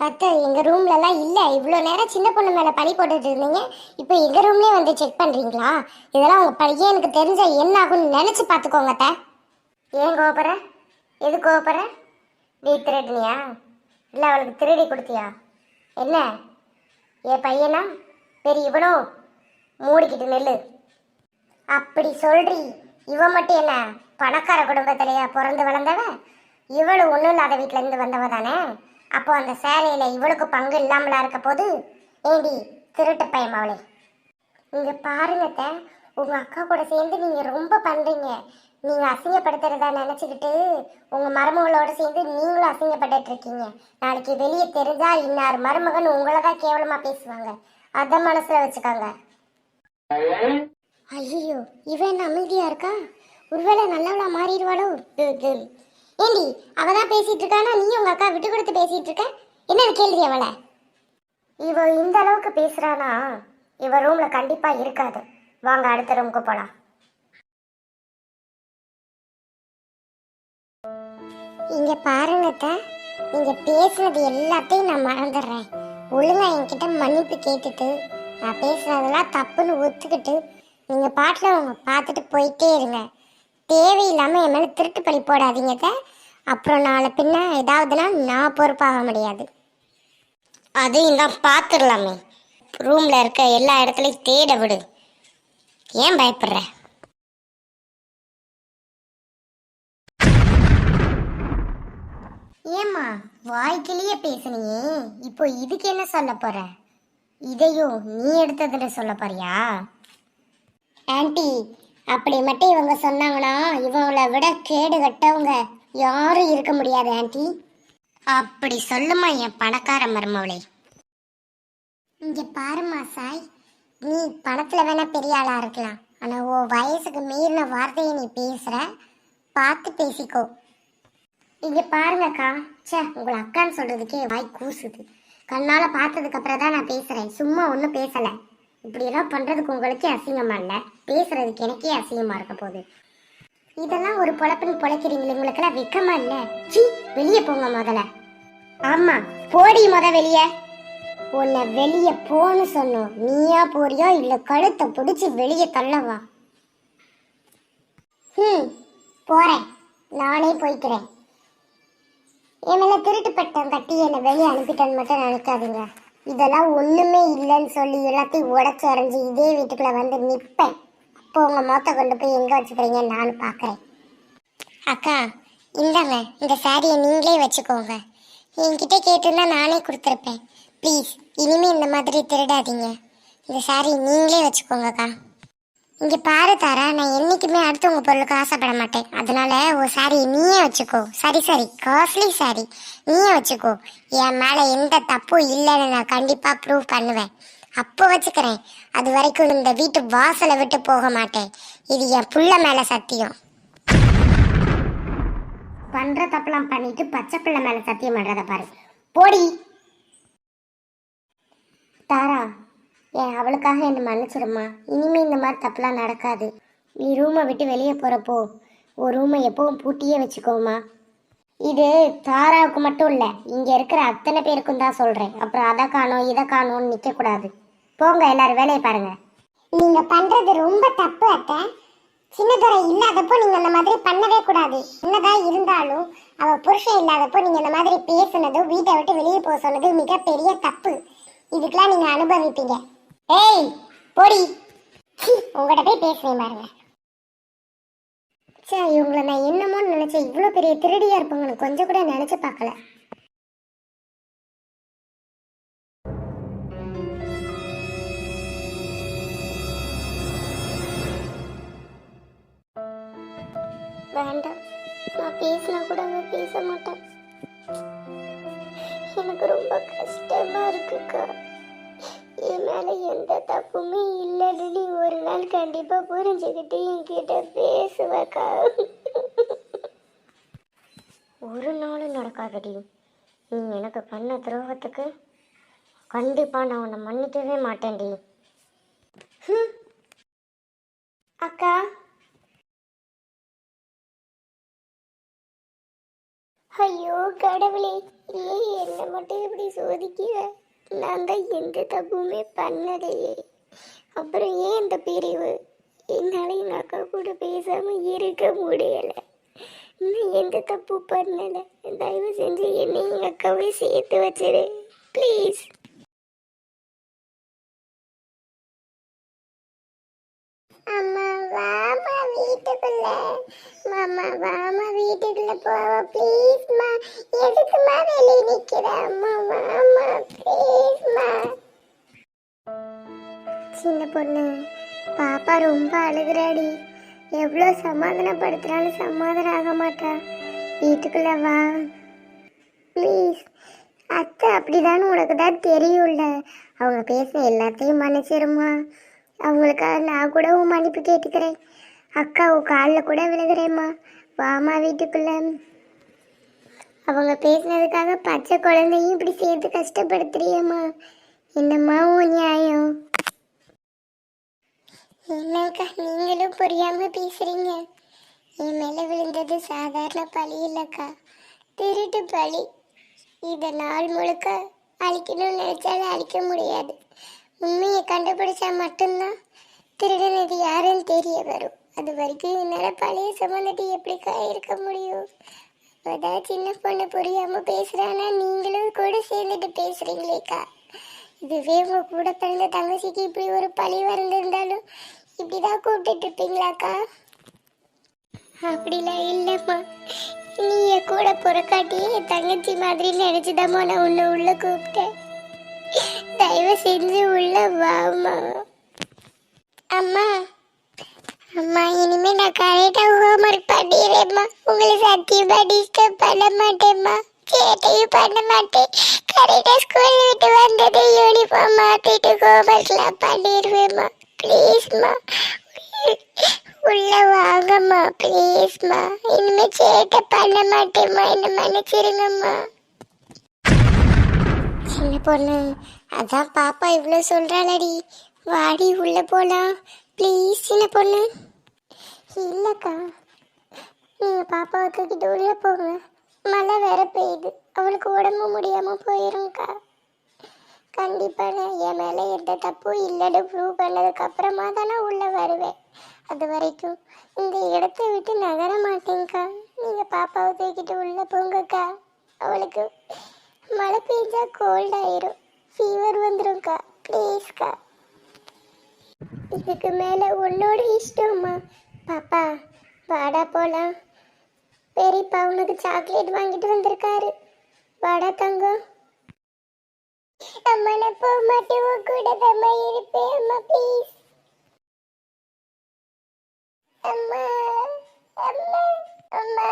அத்தை எங்க ரூம்ல எல்லாம் இல்ல. இவ்வளவு நேரம் சின்ன பொண்ணு மேல பழி போட்டுட்டு இருந்தீங்க. இப்போ எங்க ரூம்லயே வந்து செக் பண்றீங்களா? இதெல்லாம் உங்க பையனுக்கு தெரிஞ்ச என்ன ஆகும்னு நினைச்சு பாத்துக்கோங்க அத்தை. ஏன் கோபப்படுற எது கோபப்படுற நீ திருடினியா? இல்ல அவளுக்கு திருடி கொடுத்தியா? என்ன? என் பையனா? பெரிய இவனோ? மூடிக்கிட்டு நெல்லு. அப்படி சொல்றி இவன் மட்டும் என்ன? பணக்கார குடும்பத்திலேயா பிறந்து வளர்ந்தவ? இவளு ஒன்றும் இல்லாத வீட்டிலேருந்து வந்தவன் வந்தவ தானே? அப்போ அந்த சேலையில் இவளுக்கு பங்கு இல்லாமலா இருக்க போது ஏண்டி திருட்டு பையன் அவளே இங்க பாருங்கத்த உங்க அக்கா கூட சேர்ந்து நீங்க ரொம்ப பண்றீங்க. நீங்க அசிங்கப்படுத்துறதா நினைச்சுக்கிட்டு உங்க மருமகளோட சேர்ந்து நீங்களும் அசிங்கப்பட்டுட்டு இருக்கீங்க. நாளைக்கு வெளியே தெரிஞ்சா இன்னார் மருமகன் உங்களை தான் கேவலமா பேசுவாங்க. அத மனசுல வச்சுக்கோங்க. ஐயோ இவன் அமைதியாக அமைதியா இருக்கா? ஒருவேளை நல்லவளா மாறிடுவாளோ? ஏண்டி அவ தான் பேசிட்டு இருக்கானா நீ உங்க அக்கா விட்டு கொடுத்து பேசிட்டு இருக்க என்ன கேள்வி அவளை? இவ இந்த அளவுக்கு பேசுறானா? இவ ரூம்ல கண்டிப்பா இருக்காது. வாங்க அடுத்த ரூமுக்கு போலாம். இங்க பாருங்க நீங்க பேசுனது எல்லாத்தையும் நான் மறந்துடுறேன். ஒழுங்கா என்கிட்ட மன்னிப்பு கேட்டுட்டு நான் பேசுனதெல்லாம் தப்புன்னு ஒத்துக்கிட்டு நீங்க பாட்டில் அவங்க பார்த்துட்டு போயிட்டே இருங்க. தேவையில்லாம என் மேல திருட்டு பழி போடாதீங்க. அப்புறம் நாளை பின்ன ஏதாவதுனா நான் பொறுப்பாக முடியாது. அதையும் தான் பார்த்துடலாமே. ரூம்ல இருக்க எல்லா இடத்துலையும் தேட விடு. ஏன் பயப்படுற? ஏம்மா வாய்க்கிலேயே பேசுனியே. இப்போ இதுக்கு என்ன சொல்ல போற? இதையும் நீ எடுத்ததுன்னு சொல்ல போறியா? ஆன்ட்டி அப்படி மட்டும் இவங்க சொன்னாங்கன்னா இவங்களை விட கேடு கட்டவங்க யாரும் இருக்க முடியாது ஆன்ட்டி அப்படி சொல்லுமா என் பணக்கார மருமவளே. இங்க பாருமா சாய் நீ பணத்துல வேணா பெரிய ஆளா இருக்கலாம். ஆனா ஓ வயசுக்கு மீறின வார்த்தையை நீ பேசுற பார்த்து பேசிக்கோ. இங்க பாருங்கக்கா ச்சே உங்களை அக்கான்னு சொல்றதுக்கே வாய் கூசுது. கண்ணால பார்த்ததுக்கு அப்புறம் தான் நான் பேசுறேன். சும்மா ஒன்றும் பேசலை. இப்படிலாம் பண்ணுறதுக்கு பண்றதுக்கு உங்களுக்கே அசிங்கமா இல்லை? பேசுறதுக்கு எனக்கே அசிங்கமா இருக்க போகுது. இதெல்லாம் ஒரு பொழப்புன்னு பொழைக்கிறீங்களே உங்களுக்கெல்லாம் வெக்கமா இல்ல? சீ வெளியே போங்க முதல்ல. ஆமா போடி முத வெளியே. உன்னை வெளியே போன்னு சொன்னோம். நீயா போறியோ இல்ல கழுத்தை பிடிச்சி வெளியே தள்ளவா? ம் போறேன். நானே போய்க்கிறேன். என் மேல திருட்டு பட்டம் கட்டி என்னை வெளியே அனுப்பிட்டேன்னு மட்டும் நினைக்காதீங்க. இதெல்லாம் ஒண்ணுமே இல்லைன்னு சொல்லி எல்லாத்தையும் உடச்சி அரைஞ்சு இதே வீட்டுக்குள்ள வந்து நிப்பேன். அப்போ உங்க மொத்த கொண்டு போய் எங்க வச்சுக்கிறீங்கன்னு நானும் பாக்குறேன். அக்கா இந்தாங்க இந்த சாரியை நீங்களே வச்சுக்கோங்க. என்கிட்ட கேட்டிருந்தா நானே கொடுத்துருப்பேன். ப்ளீஸ் இனிமே இந்த மாதிரி திருடாதீங்க. இந்த சாரி நீங்களே வச்சுக்கோங்கக்கா. இங்க பாரு தாரா நான் என்னைக்குமே அடுத்தவங்க பொருளுக்கு ஆசைப்பட மாட்டேன். அதனால ஓ சாரி நீயே வச்சுக்கோ. சரி சரி. காஸ்ட்லி சாரி நீயே வச்சுக்கோ. என் மேல எந்த தப்பும் இல்லைன்னு நான் கண்டிப்பா ப்ரூவ் பண்ணுவேன். அப்போ வச்சுக்கிறேன். அது வரைக்கும் இந்த வீட்டு வாசலை விட்டு போக மாட்டேன். இது என் புள்ள மேல சத்தியம். பண்ற தப்பெல்லாம் பண்ணிட்டு பச்சை பிள்ளை மேல சத்தியம் பண்றத பாரு. போடி. தாரா ஏன் அவளுக்காக என்னை மன்னிச்சிடுமா இனிமே இந்த மாதிரி தப்புலாம் நடக்காது. நீ ரூமை விட்டு வெளியே போகிறப்போ ஒரு ரூமை எப்பவும் பூட்டியே வச்சுக்கோமா. இது தாராவுக்கு மட்டும் இல்லை இங்கே இருக்கிற அத்தனை பேருக்கும் தான் சொல்கிறேன் அப்புறம் அதை காணோம் இதை காணோம்னு நிற்கக்கூடாது போங்க எல்லாரும் வேலையை பாருங்கள் நீங்கள் பண்ணுறது ரொம்ப தப்பு அத்தை. சின்னதுரை இல்லாதப்போ நீங்கள் அந்த மாதிரி பண்ணவே கூடாது. என்னதான் இருந்தாலும் அவள் புருஷன் இல்லாதப்போ நீங்கள் இந்த மாதிரி பேசுனதும் வீட்டை விட்டு வெளியே போக சொன்னது மிகப்பெரிய தப்பு. இதுக்கெல்லாம் நீங்கள் அனுபவிப்பீங்க. ஏய் போடி. உங்கள்கிட்ட போய் பேசுறேன் பாருங்க. சே இவங்களை நான் என்னமோன்னு நினைச்சேன். இவ்வளோ பெரிய திருடியா இருப்பாங்கன்னு கொஞ்சம் கூட நினைச்சு பார்க்கல. வேண்டாம். நான் பேசினா கூட அவ பேச மாட்டேன். எனக்கு ரொம்ப கஷ்டமா இருக்குக்கா. என் மேல எந்த தப்புமே இல்லைன்னு நீ ஒரு நாள் கண்டிப்பா புரிஞ்சுக்கிட்டு என்கிட்ட பேசுவக்கா. ஒரு நாளும் நடக்காதடி. நீ எனக்கு பண்ண துரோகத்துக்கு கண்டிப்பா நான் உன்னை மன்னிக்கவே மாட்டேன்டி. அக்கா. ஐயோ கடவுளே. ஏன் என்னை மட்டும் இப்படி சோதிக்கிற? நான் தான் எந்த தப்புமே பண்ணலையே. அப்புறம் ஏன் இந்த பிரிவு? என்னால் எங்கள் அக்கா கூட பேசாமல் இருக்க முடியலை. இன்னும் எந்த தப்பு பண்ணலை? தயவு செஞ்சு என்னை எங்கள் அக்காவே சேர்த்து வச்சிரு. ப்ளீஸ் அம்மா வாமா வீட்டுக்குள்ள. மாமா வாமா வீட்டுக்குள்ள போவா ப்ளீஸ்மா எதுக்குமா வெளியே நிக்கிற? அம்மா வாமா ப்ளீஸ்மா சின்ன பொண்ணு பாப்பா ரொம்ப அழுகுறாடி. எவ்வளோ சமாதானப்படுத்துறாலும் சமாதானம் ஆக மாட்டா. வீட்டுக்குள்ள வா. ப்ளீஸ் அத்தை அப்படிதான்னு உனக்கு தான் தெரியும்ல. அவங்க பேச எல்லாத்தையும் மன்னிச்சிருமா அவங்களுக்காக நான் கூட உன் மன்னிப்பு கேட்டுக்கிறேன். அக்கா உன் காலில் கூட விழுகிறேம்மா. வாமா வீட்டுக்குள்ள. அவங்க பேசினதுக்காக பச்சை குழந்தையும் இப்படி சேர்த்து கஷ்டப்படுத்துறியம்மா. என்னம்மா உன் நியாயம்? என்னக்கா நீங்களும் புரியாம பேசுறீங்க. என் மேல விழுந்தது சாதாரண பழி இல்லைக்கா. திருட்டு பழி. இதை நாள் முழுக்க அழிக்கணும்னு நினைச்சாலும் அழிக்க முடியாது. உண்மையை கண்டுபிடிச்சா மட்டும்தான் திருடனது யாருன்னு தெரிய வரும். அது வரைக்கும் என்னால் பழைய சம்மந்தத்தை எப்படிக்கா இருக்க முடியும்? அதான் சின்ன பொண்ணு புரியாம பேசுறானா? நீங்களும் கூட சேர்ந்துட்டு பேசுறீங்களேக்கா. இதுவே உங்க கூட பிறந்த தங்கச்சிக்கு இப்படி ஒரு பழி வந்திருந்தாலும் இப்படிதான் கூப்பிட்டு இருப்பீங்களாக்கா? அப்படிலாம் இல்லைம்மா. நீ என் கூட புறக்காட்டி என் தங்கச்சி மாதிரி நினைச்சுதாம்மா நான் உன்னை உள்ள கூப்பிட்டேன். தயவு செஞ்சு உள்ள வாம்மா அம்மா அம்மா இனிமே நான் கரெக்டா ஹோம்ஒர்க் பண்ணிடுறேம்மா. உங்களை சத்தியமா டிஸ்டர்ப் பண்ண மாட்டேம்மா. சேட்டையும் பண்ண மாட்டேன். கரெக்டா ஸ்கூல் விட்டு வந்தது யூனிஃபார்ம் மாத்திட்டு ஹோம்ஒர்க்லாம் பண்ணிடுவேம்மா. ப்ளீஸ்மா உள்ள வாங்கம்மா ப்ளீஸ்மா இனிமே சேட்டை பண்ண மாட்டேம்மா. என்ன மன்னிச்சிருங்கம்மா. சின்ன பொண்ணு அதான் பாப்பா இவ்வளோ சொல்கிறாளடி வாடி உள்ள போலாம். ப்ளீஸ் சின்ன பொண்ணு. இல்லைக்கா. நீங்கள் பாப்பாவை தூக்கிட்டு உள்ளே போங்க. மழை வேற பெய்யுது. அவளுக்கு உடம்பு முடியாமல் போயிரும்க்கா. கண்டிப்பாக நான் என் மேலே எந்த தப்பும் இல்லைன்னு ப்ரூவ் பண்ணதுக்கு அப்புறமா தான் நான் உள்ளே வருவேன். அது வரைக்கும் இந்த இடத்த விட்டு நகர மாட்டேங்க்கா நீங்கள் பாப்பாவை தூக்கிட்டு உள்ளே போங்கக்கா. அவளுக்கு மழை பெஞ்சா கோல்ட் ஆயிரும். ஃபீவர் வந்துடும்க்கா ப்ளீஸ்க்கா இதுக்கு மேலே உன்னோட இஷ்டம்மா. பாப்பா வாடா போலாம். பெரியப்பா உனக்கு சாக்லேட் வாங்கிட்டு வந்திருக்காரு. வாடா தங்கம். அம்மா நான் போக மாட்டேன். உன் கூட தம்மா இருப்பேன். அம்மா ப்ளீஸ் அம்மா அம்மா.